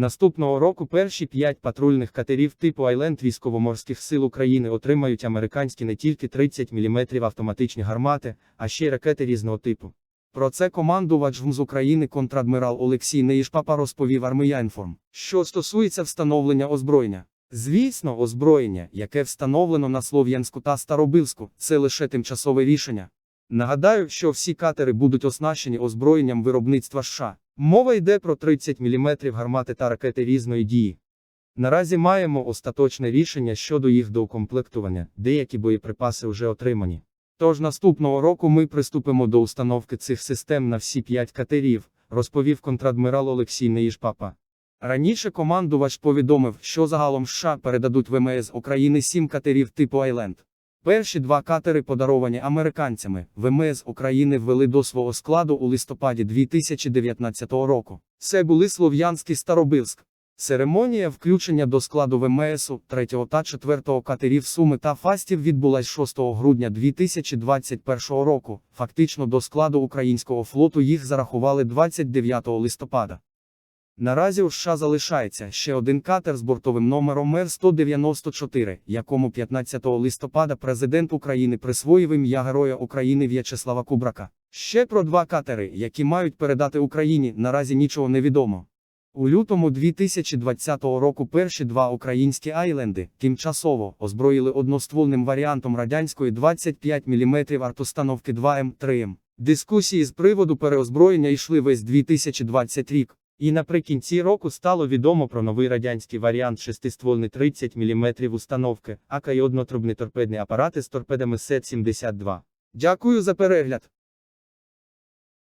Наступного року перші п'ять патрульних катерів типу Айленд військово-морських сил України отримають американські не тільки 30 мм автоматичні гармати, а ще й ракети різного типу. Про це командувач ВМЗ України контрадмірал Олексій Неїшпапа розповів Арміяінформ. Що стосується встановлення озброєння. Звісно, озброєння, яке встановлено на Слов'янську та Старобилську, це лише тимчасове рішення. Нагадаю, що всі катери будуть оснащені озброєнням виробництва США. Мова йде про 30 мм гармати та ракети різної дії. Наразі маємо остаточне рішення щодо їх доукомплектування, деякі боєприпаси вже отримані. Тож наступного року ми приступимо до установки цих систем на всі 5 катерів, розповів контрадмірал Олексій Неїшпапа. Раніше командувач повідомив, що загалом США передадуть ВМС України 7 катерів типу Айленд. Перші два катери подаровані американцями. ВМС України ввели до свого складу у листопаді 2019 року. Це були Слов'янський Старобилськ. Церемонія включення до складу ВМСу 3 та 4 катерів Суми та Фастів відбулась 6 грудня 2021 року. Фактично до складу українського флоту їх зарахували 29 листопада. Наразі у США залишається ще один катер з бортовим номером Р-194, якому 15 листопада президент України присвоїв ім'я Героя України В'ячеслава Кубрака. Ще про два катери, які мають передати Україні, наразі нічого не відомо. У лютому 2020 року перші два українські айленди тимчасово озброїли одноствольним варіантом радянської 25 мм артустановки 2М3М. Дискусії з приводу переозброєння йшли весь 2020 рік. І наприкінці року стало відомо про новий радянський варіант шестиствольний 30 мм установки, АК і однотрубні торпедні апарати з торпедами СЕТ-72. Дякую за перегляд.